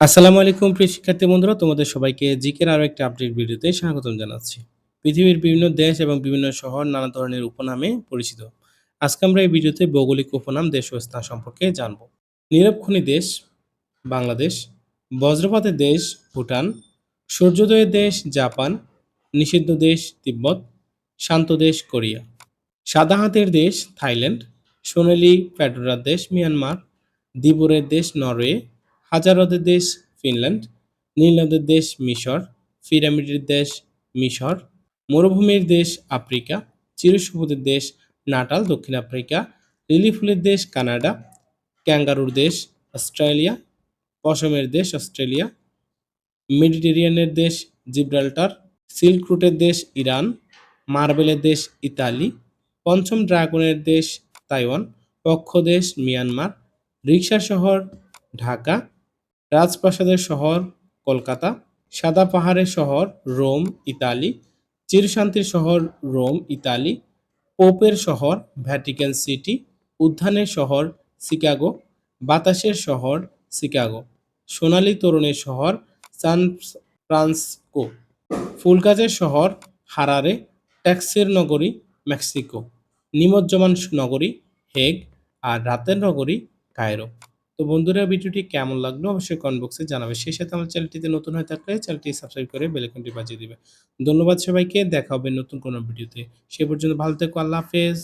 আসসালামু আলাইকুম, প্রিয় শিক্ষার্থী বন্ধুরা। তোমাদের সবাইকে জিকের আরও একটা আপডেট ভিডিওতে স্বাগতম জানাচ্ছি। পৃথিবীর বিভিন্ন দেশ এবং বিভিন্ন শহর নানা ধরনের উপনামে পরিচিত। আজকে আমরা এই ভিডিওতে ভৌগোলিক উপনাম, দেশ ও স্থান সম্পর্কে জানব। নীরবখনি দেশ, বাংলাদেশ। বজ্রপাতের দেশ, ভুটান। সূর্যোদয়ের দেশ, জাপান। নিষিদ্ধ দেশ, তিব্বত। শান্ত দেশ, কোরিয়া। সাদা হাতের দেশ, থাইল্যান্ড। সোনালি ফেডোরার দেশ, মিয়ানমার। দিবুরের দেশ, নরওয়ে। হাজার হ্রদের দেশ ফিনল্যান্ড নীল নদের দেশ মিশর, পিরামিডের দেশ মিশর, মরুভূমির দেশ আফ্রিকা, চিরসবুজের দেশ নাটাল, দক্ষিণ আফ্রিকা, লিলি ফুলের দেশ কানাডা, ক্যাঙ্গারুর দেশ অস্ট্রেলিয়া, পশমের দেশ অস্ট্রেলিয়া, মেডিটেরিয়ানের দেশ জিব্রাল্টার, সিল্ক রুটের দেশ ইরান, মার্বেলের দেশ ইতালি, পঞ্চম ড্রাগনের দেশ তাইওয়ান, পক্ষ দেশ মিয়ানমার রিক্সা শহর ঢাকা রাজপ্রাসাদের শহর কলকাতা, সাদা পাহাড়ের শহর রোম, ইতালি, চিরশান্তির শহর রোম, ইতালি, পোপের শহর ভ্যাটিকান সিটি উদ্যানের শহর শিকাগো, বাতাসের শহর শিকাগো, সোনালী তরুণের শহর সান ফ্রান্সকো ফুলগাজের শহর হারারে, ট্যাক্সের নগরী মেক্সিকো, নিমজ্জমান নগরী হেগ, আর রাতের নগরী কায়রো। তো বন্ধুরা ভিডিওটি কেমন লাগল অবশ্যই কমেন্ট বক্সে জানাবে। সেই সাথে আমার চ্যানেলটিতে নতুন হয়ে থাকলে চ্যানেলটি সাবস্ক্রাইব করে বেলাইকনটি বাজিয়ে দিবে। ধন্যবাদ সবাইকে, দেখা হবে নতুন কোনো ভিডিওতে। সে পর্যন্ত ভালো থেকো, আল্লাহ হাফেজ।